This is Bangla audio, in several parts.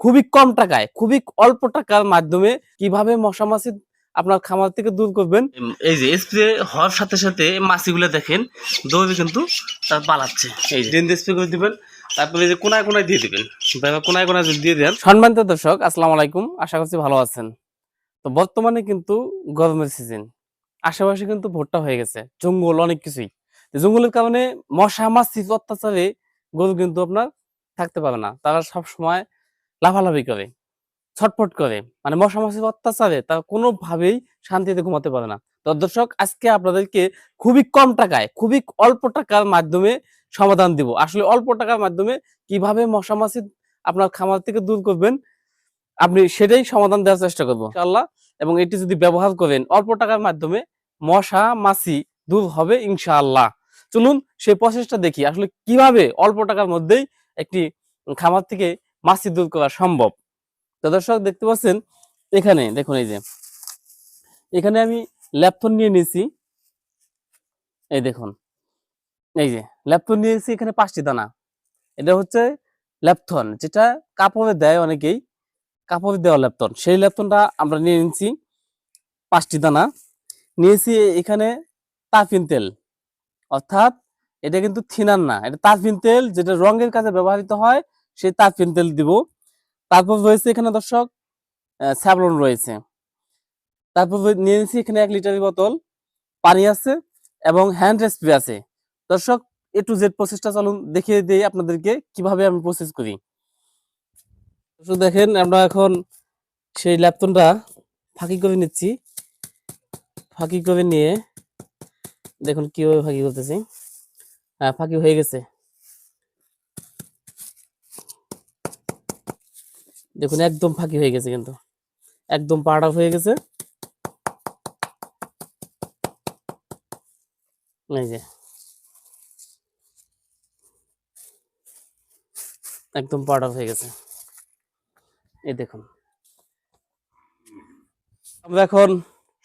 খুবই কম টাকায় খুবই অল্প টাকার মাধ্যমে কীভাবে মশা মাছি আপনার খামার থেকে দূর করবেন। এই যে স্প্রে হওয়ার সাথে সাথে মাছিগুলো দেখেন দৌড়ে কিন্তু তার পালাচ্ছে। এই যে স্প্রে করে দিবেন তারপরে যে কোনায় কোনায় দিয়ে দিবেন। কোনায় কোনায় যদি দিয়ে দেন। সম্মানিত দর্শক আসসালামু আলাইকুম আশা করছি ভালো আছেন। তো বর্তমানে কিন্তু গরমের সিজন আশেপাশে কিন্তু ভোট্টা হয়ে গেছে জঙ্গল অনেক কিছুই। জঙ্গলের কারণে মশা মাছি অত্যাচারে গরু কিন্তু আপনার থাকতে পারে না। তারা সব সময় লাফালাফি করে, ছটফট করে মানে মশা মাছির অত্যাচারে তারা কোনোভাবেই শান্তিতে ঘুমাতে পারে না। তো দর্শক, আজকে আপনাদেরকে খুবই কম টাকায়, খুবই অল্প টাকার মাধ্যমে সমাধান দিব। আসলে অল্প টাকার মাধ্যমে কীভাবে মশা মাছি আপনার খামার থেকে দূর করবেন, আপনি সেটাই সমাধান দেওয়ার চেষ্টা করব, ইনশাআল্লাহ। এবং এটি যদি ব্যবহার করেন, অল্প টাকার মাধ্যমে মশা মাছি দূর হবে, ইনশাআল্লাহ। চলুন সেই প্রসেসটা দেখি, আসলে কীভাবে অল্প টাকার মধ্যেই একটি খামার থেকে মাছি দূর করা সম্ভব। তো দর্শক, দেখতে পাচ্ছেন এখানে, দেখুন এই যে। এখানে আমি ল্যাপথন নিয়ে নিয়েছি। এই দেখুন, এই যে ল্যাপথন নিয়েছি, এখানে পাঁচটি দানা। এটা হচ্ছে ল্যাপথন যেটা কাপড়ে দেয় অনেকেই, কাপড়ে দেওয়া ল্যাপটন। সেই ল্যাপটনটা আমরা নিয়ে নিচ্ছি পাঁচটি দানা। নিয়েছি এখানে তাফিন তেল। অর্থাৎ এটা কিন্তু থিনার না, এটা তাফিন তেল, যেটা রঙের কাজে ব্যবহৃত হয় সেই তাফিন তেল দিব। তারপর রয়েছে এখানে দর্শক স্যাবলন রয়েছে। তারপর নিয়ে নিয়েছি এখানে এক লিটারের বোতল। পানি আছে এবং হ্যান্ড স্প্রে আছে। দর্শক এ টু জেড প্রসেসটা চলুন দেখিয়ে দিই আপনাদেরকে কীভাবে আমি প্রসেস করি। দর্শক দেখেন, আমরা এখন সেই ল্যাপটনটা ফাঁকি করে নিচ্ছি। ফাঁকি করে নিয়ে দেখুন কীভাবে ফাঁকি করতেছি। হ্যাঁ ফাঁকি হয়ে গেছে। দেখুন, একদম ফাঁকি হয়ে গেছে কিন্তু। একদম পাড়া হয়ে গেছে। এই যে। একদম পাউডার হয়ে গেছে। এই দেখুন। আমরা এখন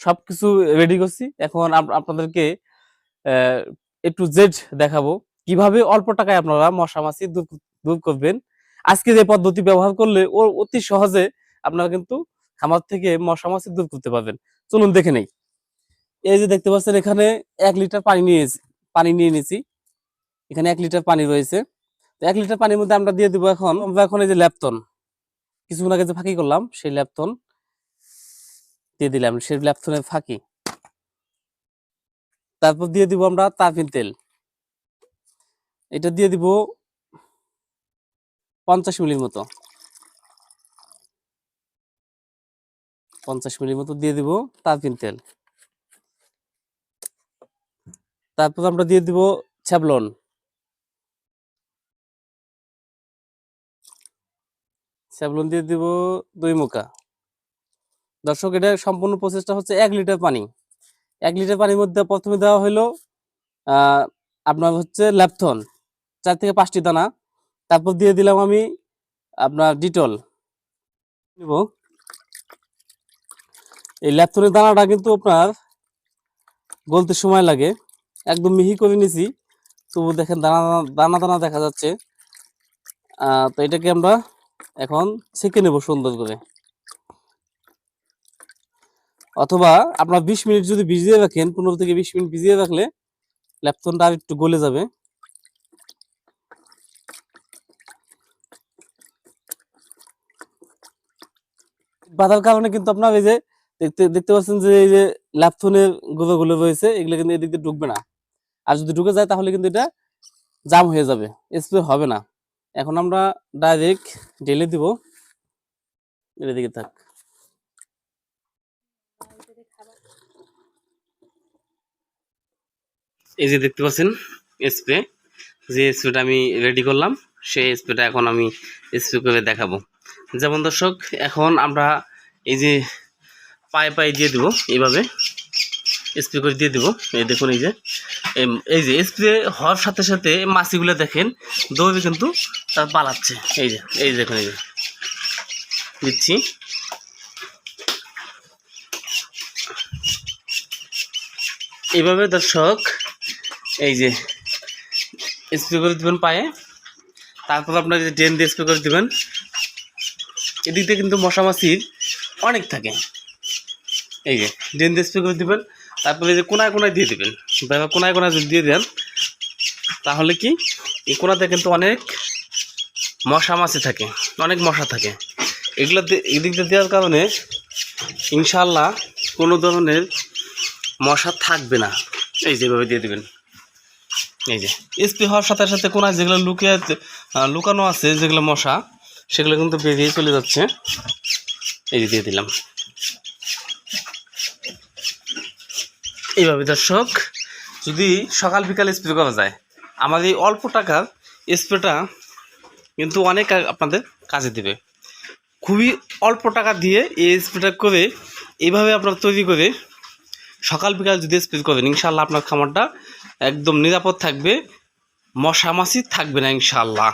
সবকিছু রেডি করছি। এখন আপনাদেরকে এ টু জেড দেখাবো। কীভাবে অল্প টাকায় আপনারা মশা মাছি দূর করবেন আজকে যে পদ্ধতি ব্যবহার করলে ও অতি সহজে আপনারা কিন্তু খামার থেকে মশা মাছি দূর করতে পারবেন। চলুন দেখে নেই। এই যে দেখতে পাচ্ছেন এখানে এক লিটার পানি নিয়ে পানি নিয়ে নিয়েছি। এখানে এক লিটার পানি রয়েছে। তো এক লিটার পানির মধ্যে আমরা দিয়ে দিব এখন, আমরা এখন এই যে ল্যাপটন, কিছুক্ষণ আগে যে ফাঁকি করলাম, সেই ল্যাপটন দিয়ে দিলাম, সেই ল্যাপটনের ফাঁকি। তারপর দিয়ে দিব আমরা তারপিন তেল। এটা দিয়ে দিব পঞ্চাশ মিলির মতো। পঞ্চাশ মিলির মতো দিয়ে দিব তারপিন তেল। তারপর আমরা দিয়ে দিব ছ্যাবলন স্যাবলন দিয়ে দিব দুই মুখা। দর্শক, এটা সম্পূর্ণ প্রসেসটা হচ্ছে এক লিটার পানি। এক লিটার পানির মধ্যে প্রথমে দেওয়া হলো আপনার হচ্ছে ল্যাপথন চার থেকে পাঁচটি দানা। তারপর দিয়ে দিলাম আমি আপনার ডিটল। নিব। এই ল্যাপথনের দানাটা কিন্তু আপনার গলতে সময় লাগে। একদম মিহি করে নিছি। তবু দেখেন দানা, দানা- দানা দেখা যাচ্ছে। তো এটাকে আমরা এখন ছেঁকে নেব সুন্দর করে। অথবা আপনার বিশ মিনিট যদি ভিজিয়ে রাখেন, পনেরো থেকে বিশ মিনিট ভিজিয়ে রাখলে ল্যাপটনটা আর একটু গলে যাবে। বাধার কারণে কিন্তু আপনার এই যে দেখতে দেখতে পাচ্ছেন যে এই যে ল্যাপথনেরগুলো রয়েছে, এগুলো কিন্তু এদিক দিয়ে ঢুকবে না। আর যদি ঢুকে যায় তাহলে কিন্তু এটা জাম হয়ে যাবে স্প্রে হবে না। এখন আমরা ডাইরেক্ট ঢেলে দিব। এর দিকে থাক। এই যে দেখতে পাচ্ছেন স্প্রে যে স্প্রেটা আমি রেডি করলাম, সেই স্প্রেটা এখন আমি স্প্রে করে দেখাবো। যেমন দর্শক, এখন আমরা এই যে পায়ে পায়ে দিয়ে দেবো, এইভাবে স্প্রে করে দিয়ে দেবো। এই দেখুন, এই যে এই যে স্প্রে হওয়ার সাথে সাথে মাছিগুলো দেখেন, দৌড়ে কিন্তু তার পালাচ্ছে। এই যে, এই দেখুন, এই যে, দিচ্ছি। এইভাবে দর্শক, এই যে স্প্রে করে দেবেন পায়ে, তারপর আপনার যে ড্রেন দিয়ে স্প্রে করে দেবেন, এদিক দিয়ে কিন্তু মশা মাছির অনেক থাকে। এই যে দিয়ে স্প্রে করে দেবেন। তারপরে যে কোনায় কোনায় দিয়ে দেবেন। এবার কোনায় কোনায় যদি দিয়ে দেন, তাহলে কি? এই কোনাতে কিন্তু অনেক মশা মাছি থাকে, অনেক মশা থাকে। এগুলো এদিক দিয়ে দেওয়ার কারণে ইনশাল্লাহ কোনো ধরনের মশা থাকবে না। এই যেভাবে দিয়ে দেবেন। এই যে স্প্রে হওয়ার সাথে সাথে কোনায় যেগুলো লুকিয়ে লুকানো আছে, যেগুলো মশা, সেগুলো কিন্তু বেরিয়ে চলে যাচ্ছে। এই দিয়ে দিলাম। এইভাবে দর্শক, যদি সকাল বিকাল স্প্রে করা যায়, আমার এই অল্প টাকার স্প্রেটা কিন্তু অনেক আপনাদের কাজে দেবে। খুবই অল্প টাকা দিয়ে এই স্প্রেটা করে এইভাবে আপনারা তৈরি করে সকাল বিকাল যদি স্প্রে করেন ইনশাল্লাহ আপনার খামারটা একদম নিরাপদ থাকবে মশা মাছি থাকবে না ইনশাল্লাহ